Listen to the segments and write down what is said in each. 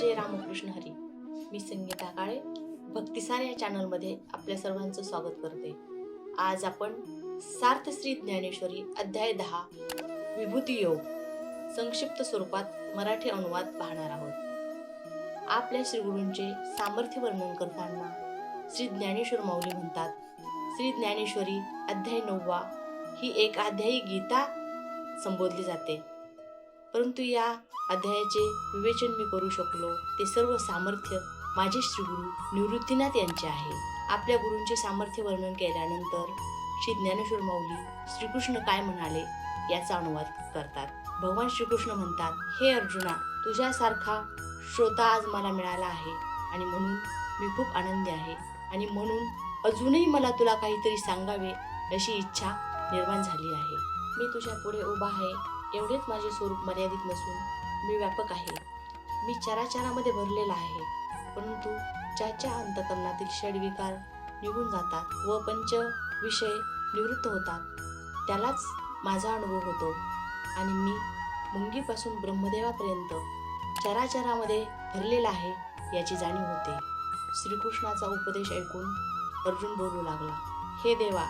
श्री रामकृष्ण हरी. मी संगीता काळे भक्तिसार या चॅनलमध्ये आपल्या सर्वांचं स्वागत करते. आज आपण सार्थ श्री ज्ञानेश्वरी अध्याय दहा विभूती योग संक्षिप्त स्वरूपात मराठी अनुवाद पाहणार आहोत. आपल्या श्रीगुरूंचे सामर्थ्य वर्णन करताना श्री ज्ञानेश्वर माऊली म्हणतात श्री ज्ञानेश्वरी अध्याय नववा ही एक अध्यायी गीता संबोधली जाते. परंतु या अध्यायाचे विवेचन मी करू शकलो. ते सर्व सामर्थ्य माझे श्रीगुरु निवृत्तीनाथ यांचे आहे. आपल्या गुरूंचे सामर्थ्य वर्णन केल्यानंतर श्री ज्ञानेश्वर माऊली श्रीकृष्ण काय म्हणाले याचा अनुवाद करतात. भगवान श्रीकृष्ण म्हणतात हे अर्जुना तुझ्यासारखा श्रोता आज मला मिळाला आहे आणि म्हणून मी खूप आनंदी आहे. आणि म्हणून अजूनही मला तुला काहीतरी सांगावे अशी इच्छा निर्माण झाली आहे. मी तुझ्या पुढे उभा आहे. एवढेच माझे स्वरूप मर्यादित नसून मी व्यापक आहे. मी चराचरामध्ये भरलेला आहे. परंतु ज्याच्या अंतकरणातील षडविकार निघून जातात व पंच विषय निवृत्त होतात त्यालाच माझा अनुभव होतो. आणि मी मुंगीपासून ब्रह्मदेवापर्यंत चराचरामध्ये भरलेला आहे याची जाणीव होते. श्रीकृष्णाचा उपदेश ऐकून अर्जुन बोलू लागला हे देवा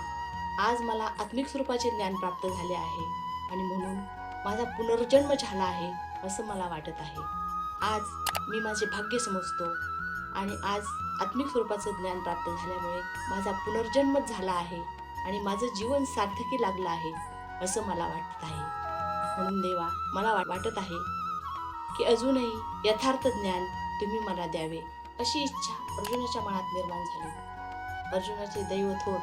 आज मला आत्मिक स्वरूपाचे ज्ञान प्राप्त झाले आहे आणि म्हणून माझा पुनर्जन्म झाला आहे असं मला वाटत आहे. आज मी माझे भाग्य समजतो आणि आज आत्मिक स्वरूपाचं ज्ञान प्राप्त झाल्यामुळे माझा पुनर्जन्मच झाला आहे आणि माझं जीवन सार्थकी लागलं आहे असं मला वाटत आहे. म्हणून देवा मला वा- वाटत आहे की अजूनही यथार्थ ज्ञान तुम्ही मला द्यावे अशी इच्छा अर्जुनाच्या मनात निर्माण झाली. अर्जुनाचे दैव थोर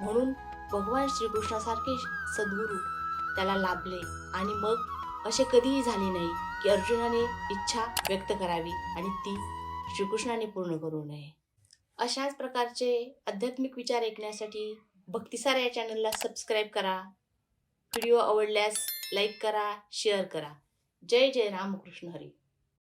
म्हणून भगवान श्रीकृष्णासारखे सद्गुरू त्याला लाभले. आणि मग असे कधीही झाले नाही की अर्जुनाने इच्छा व्यक्त करावी आणि ती श्रीकृष्णाने पूर्ण करू नये. अशाच प्रकारचे आध्यात्मिक विचार ऐकण्यासाठी भक्तिसार या चॅनलला सबस्क्राईब करा. व्हिडिओ आवडल्यास लाईक करा शेअर करा. जय जय रामकृष्ण हरी.